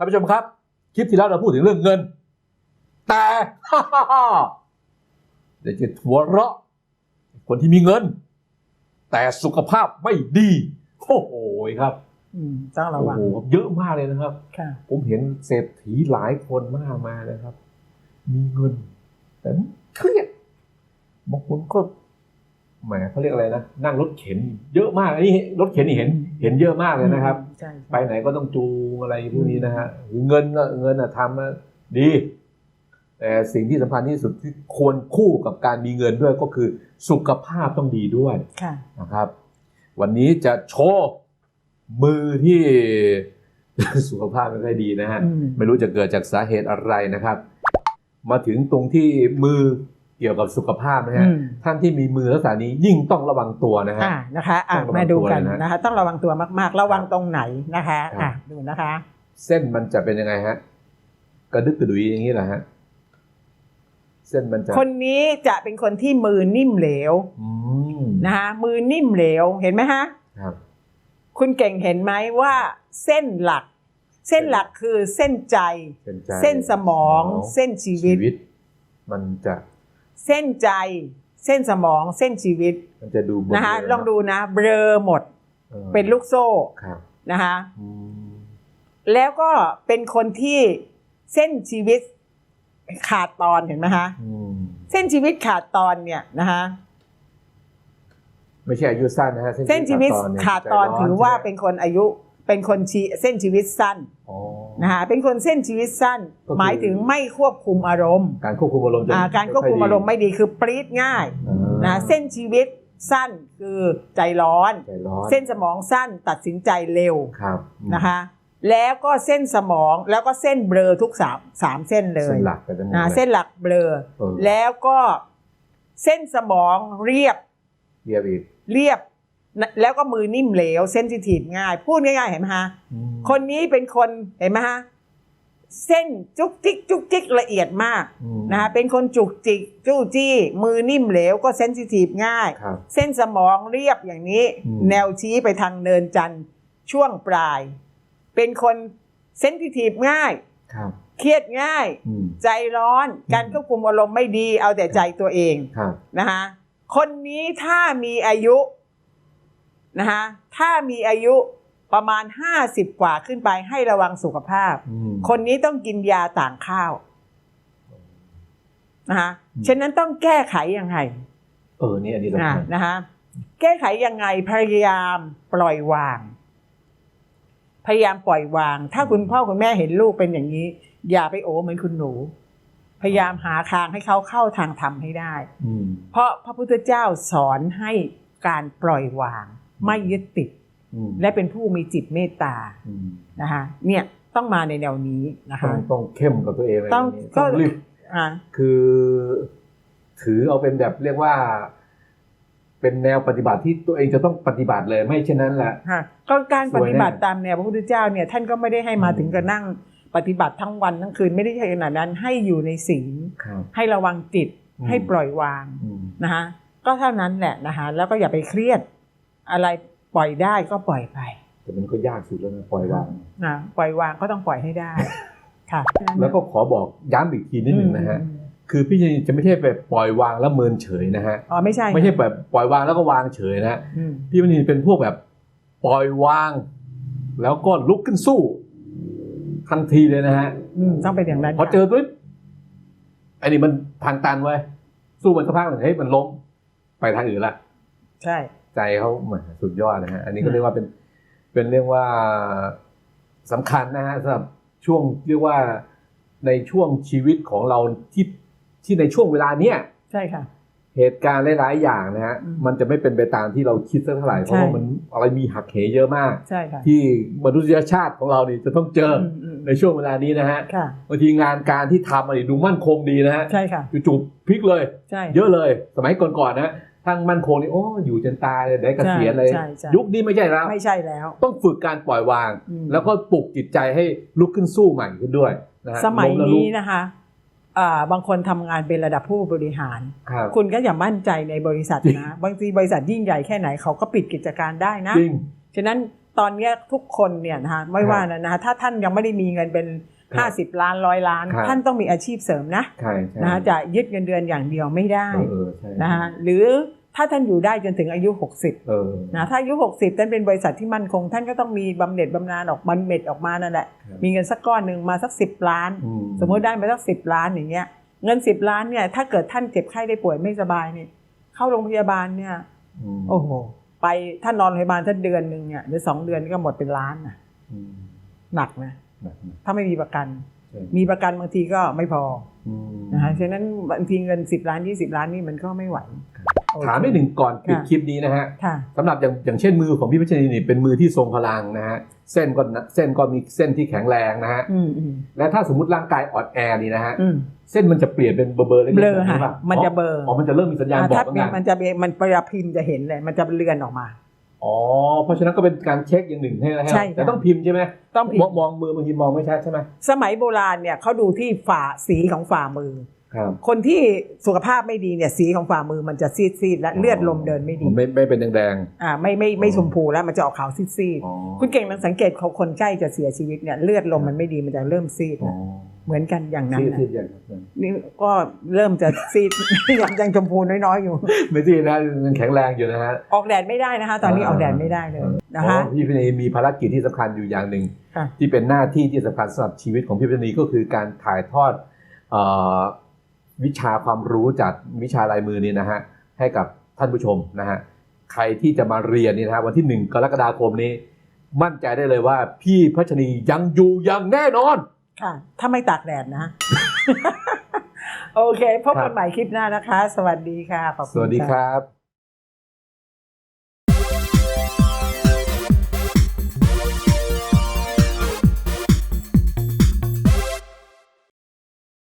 านผู้ชมครับ คลิปที่แล้วเราพูดถึงเรื่องเงิน แต่เดี๋ยวจะหัวเราะ คนที่มีเงิน แต่สุขภาพไม่ดีโอ้โหครับอืมต้องระโอ้วังโหเยอะมากเลยนะครับค่ะผมเห็นเศรษฐีหลายคนมากมานะครับ มีเงิน แต่เครียดบางคนก็แหมเขาเรียกอะไรนะนั่งรถเข็น เยอะมากอันนี้รถเข็นนี่เห็น เห็นเยอะมากเลยนะครับใช่ ไปไหนก็ต้องจูงอะไรพวกนี้นะฮะหรือเงินก็เงินอะทำอะดีแต่สิ่งที่สำคัญที่สุดที่ควรคู่กับการมีเงินด้วยก็คือสุขภาพต้องดีด้วยค่ะนะครับ วันนี้จะโชว์มือที่สุขภาพไม่ค่อยดีนะฮะอืมไม่รู้จะเกิดจากสาเหตุอะไรนะครับ มาถึงตรงที่มือเกี่ยวกับสุขภาพนะฮะอืมท่านที่มีมือลักษณะนี้ยิ่งต้องระวังตัวนะฮะอ่านะคะอะต้องระวังมาดูกันตัวเลยนะนะคะ ต้องระวังตัวมาก ๆ ระวังตรงไหนนะคะครับอะดูนะคะ เส้นมันจะเป็นยังไงฮะกระดึกกระดุยอย่างนี้เหรอฮะเส้นมันจะคนนี้จะเป็นคนที่มือนิ่มเหลวอืมนะคะมือนิ่มเหลวเห็นไหมฮะครับคุณเก่งเห็นไหมว่าเส้นหลัก เส้นหลักคือเส้นใจ เส้นใจเส้นสมอง เส้นชีวิต มันจะ เส้นใจ เส้นสมอง เส้นชีวิตมันจะดูเบลอนะคะๆลองดูนะ เบลอหมดออเป็นลูกโซ่ครับนะคะอืมแล้วก็เป็นคนที่เส้นชีวิตขาดตอนเห็นไหมคะอืมเส้นชีวิตขาดตอนเนี่ยนะคะไม่ใช่อายุสั้นนะฮะเส้นชีวิตเนี่ยขาดตอนใจร้ถือว่าใช่ไหมเป็นคนอายุเป็นคนชีเส้นชีวิตสั้นอ๋อ นะคะเป็นคนเส้นชีวิตสั้น ก็คือ หมายถึงไม่ควบคุมอารมณ์การควบคุมอารมณ์จะอ่าการควบคุมอารมณ์ไม่ดีคือปรี๊ดง่ายอ่านะเส้นชีวิตสั้นคือใจร้อน ใจร้อนเส้นสมองสั้นตัดสินใจเร็วครับอืมนะคะ แล้วก็เส้นสมองแล้วก็เส้นเบลอทุกสามสามเส้นเลยเส้นหลักไปทั้งหมดนะเลยเส้นหลักเบลอ เออแล้วก็เส้นสมองเรียบเรียบอีกเรียบนะ แล้วก็มือนิ่มเหลวเซนซิทีฟง่าย พูดง่ายๆเห็นไหมฮะอืมคนนี้เป็นคนเห็นไหมฮะเส้นจุกจิกจุกจิกละเอียดมากอืมนะคะเป็นคนจุกจิกจู้จี้ มือนิ่มเหลวก็เซนซิทีฟง่ายครับเส้นสมองเรียบอย่างนี้อืมแนวชี้ไปทางเนินจันทร์ช่วงปลาย เป็นคนเซนซิทีฟง่ายครับเครียดง่ายอืมใจร้อนการควบคุมอารมณ์ไม่ดี เอาแต่ใจตัวเองครับนะคะคนนี้ถ้ามีอายุ นะคะถ้ามีอายุประมาณ 50 กว่าขึ้นไปให้ระวังสุขภาพอืมคนนี้ต้องกินยาต่างข้าวนะคะอืมฉะนั้นต้องแก้ไขยังไง เออนี่อันนี้สำอ่าคัญนะคะแก้ไขยังไงพยายามปล่อยวาง พยายามปล่อยวาง ถ้าคุณพ่อคุณแม่เห็นลูกเป็นอย่างนี้ อย่าไปโอ้เหมือนคุณหนู พยายามหาทางให้เขาเข้าทางธรรมให้ได้อืมเพราะพระพุทธเจ้าสอนให้การปล่อยวาง ไม่ยึดติดอืมและเป็นผู้มีจิตเมตตาอืมนะคะเนี่ยต้องมาในแนวนี้นะต้อคะงต้องเข้มกับตัวเองเลยต้องนนี้ก็ต้องรีบอ่าคือ ถือเอาเป็นแบบเรียกว่า เป็นแนวปฏิบัติที่ตัวเองจะต้องปฏิบัติเลยไม่เช่นนั้นแหละค่ะก็การสวยแน่ปฏิบัติตามแนวพระพุทธเจ้าเนี่ย ท่านก็ไม่ได้ให้มาอืมถึงกับนั่งปฏิบัติทั้งวันทั้งคืนไม่ได้ใช่ขนาดนั้นให้อยู่ในศีลครับให้ระวังจิตอืมให้ปล่อยวางอืมนะคะก็เท่านั้นแหละนะคะแล้วก็อย่าไปเครียด อะไรปล่อยได้ก็ปล่อยไป แต่มันก็ยากสุดแล้วนะปล่อยวางนะปล่อยวางก็ต้องปล่อยให้ได้ ค่ะ แล้วก็ขอบอกย้ำอีกทีนิดหนึ่งนะฮะคือพี่จะไม่ใช่แบบปล่อยวางแล้วเมินเฉยนะฮะอ๋อไม่ใช่ไม่ใช่แบบปล่อยวางแล้วก็วางเฉยนะฮะอืมพี่มณีเป็นพวกแบบปล่อยวาง แล้วก็ลุกขึ้นสู้ทันทีเลยนะฮะอืมต้องเป็นอย่างนั้นพอเจอปุ๊บไอ้นี่มันทางตันไว้ยสู้มันสักพักหนึ่งเฮ้ยมันล้มไปทางอื่นละใช่ ใจเขาแหมสุดยอดนะฮะอันนี้ก็อืมเรียกว่าเป็นเป็นเรียกว่าสำคัญนะฮะสำหรับช่วงเรียกว่าในช่วงชีวิตของเราที่ที่ในช่วงเวลาเนี้ยใช่ค่ะ เหตุการณ์หลาย ๆ อย่างนะฮะอืมมันจะไม่เป็นไปตามที่เราคิดสักเท่าไหร่เพราะว่าใช่มันอะไรมีหักเหเยอะมากใช่ค่ะที่มนุษยชาติของเรานี่จะต้องเจออมอืมในช่วงเวลานี้นะฮะค่ะบางทีงานการที่ทำอะไรดูมั่นคงดีนะฮะใช่ค่ะจู่ๆพลิกเลยใช่เยอะเลย สมัยก่อนๆนะ ทั้งมั่นคงนี่โอ้อยู่จนตายเลยได้เกษียณเลยใช่ใช่ยุคนี้ไม่ใช่แล้ว ไม่ใช่แล้ว ต้องฝึกการปล่อยวางอืมแล้วก็ปลุกจิตใจให้ลุกขึ้นสู้ใหม่ขึ้นด้วยนะฮะสมัยล้แล้วลุนี้กนะคะอ่าบางคนทำงานเป็นระดับผู้บริหารครับคุณก็อย่ามั่นใจในบริษัทจริงนะบางทีบริษัทยิ่งใหญ่แค่ไหนเขาก็ปิดกิจการได้นะจริงฉะนั้นตอนเนี้ยทุกคนเนี่ยนะคะไม่ว่านะนะคะถ้าท่านยังไม่ได้มีเงินเป็นครับ 50 ล้านร้อยล้านครับท่านต้องมีอาชีพเสริมนะใช่ใช่นะคะจะยึดเงินเดือนอย่างเดียวไม่ได้เออเออใช่นะคะหรือถ้าท่านอยู่ได้จนถึงอายุ 60เออนะถ้าอายุ 60ท่านเป็นบริษัทที่มั่นคง ท่านก็ต้องมีบำเหน็จบำนาญออกบำเหน็จออกมานั่นแหละครับมีเงินสักก้อนหนึ่งมาสัก 10 ล้านอืสมมติได้มาสักสิบล้านอย่างเงี้ยเงินสิบล้านเนี่ยถ้าเกิดท่านเจ็บไข้ได้ป่วยไม่สบายเนี่ยเข้าโรงพยาบาลเนี่ยมโอ้โหไปท่านนอนโรงพยาบาลท่านเดือนหนึ่งเนี่ยหรือสองเดือนก็หมดเป็นล้านนะอืมหนักนะหนักนะ ถ้าไม่มีประกันใช่มีประกันบางทีก็ไม่พออืมนะฮะฉะนั้นบางทีเงินสิบล้านยี่สิบล้านนี่มันก็ไม่ไหว ถามได้หนึ่งก่อนปิดค่ะคลิปนี้นะฮะค่ะสำหรับอย่างอย่างเช่นมือของพี่พัชรีนี่เป็นมือที่ทรงพลังนะฮะเส้นก็นะเส้นก็มีเส้นที่แข็งแรงนะฮะอืมอืมและถ้าสมมติร่างกายอ่อนแอนี่นะฮะอืมเส้นมันจะเปลี่ยนเป็นเบอร์เบอร์เล็กๆเบลอแบบนี้ค่ะป่ะมันจะเบลออ๋อมันจะเริ่มมีสัญญาณอ่าบอกถ้าแล้วเป็นไงมันจะเป็นมันประพิมพ์จะเห็นเลยมันจะเลื่อนออกมา อ๋อ เพราะฉะนั้นก็เป็นการเช็คอย่างหนึ่งให้นะฮะใช่ค่ะแต่ต้องพิมพ์ใช่ไหมต้องพิมมองพ์มองมือบางทีมองไม่ชัดใช่ไหมสมัยโบราณเนี่ยเขาดูที่ฝ่าสีของฝ่ามือครับคนที่สุขภาพไม่ดีเนี่ยสีของฝ่ามือมันจะซีดๆและเลือดลมเดินไม่ดี ไม่ไม่เป็นแดงอ่าไม่ไม่ไม่อ๋อชมพูแล้วมันจะออกขาวซีดๆอ๋อๆคุณเก่งมันสังเกตเขาคนใกล้จะเสียชีวิตเนี่ยเลือดลมมันไม่ดีมันจะเริ่มซีดอ๋อ เหมือนกันอย่างนั้นซีดน่ะซีดอย่างนั้นนี่ก็เริ่มจะซีดยังยังชมพูน้อยๆอยู่ ไม่ซีดนะยังแข็งแรงอยู่นะฮะออกแดดไม่ได้นะคะ ตอนนี้ออกแดดไม่ได้เลยนะคะอ๋อพี่พินีมีภารกิจที่สำคัญอยู่อย่างหนึ่งค่ะที่เป็นหน้าที่ที่สำคัญสำหรับชีวิตของพี่พินีก็คือการถ่ายทอดเออวิชาความรู้จากวิชาลายมือนี้นะฮะให้กับท่านผู้ชมนะฮะใครที่จะมาเรียนนี่นะฮะวันที่หนึ่งกรกฎาคมนี้ มั่นใจได้เลยว่าพี่พัชนียังอยู่อย่างแน่นอน ค่ะ ถ้าไม่ตากแดดนะ โอเค พบครักับนใหม่คลิปหน้านะคะ สวัสดีค่ะขอบสคุณวัสดีค่ะครับ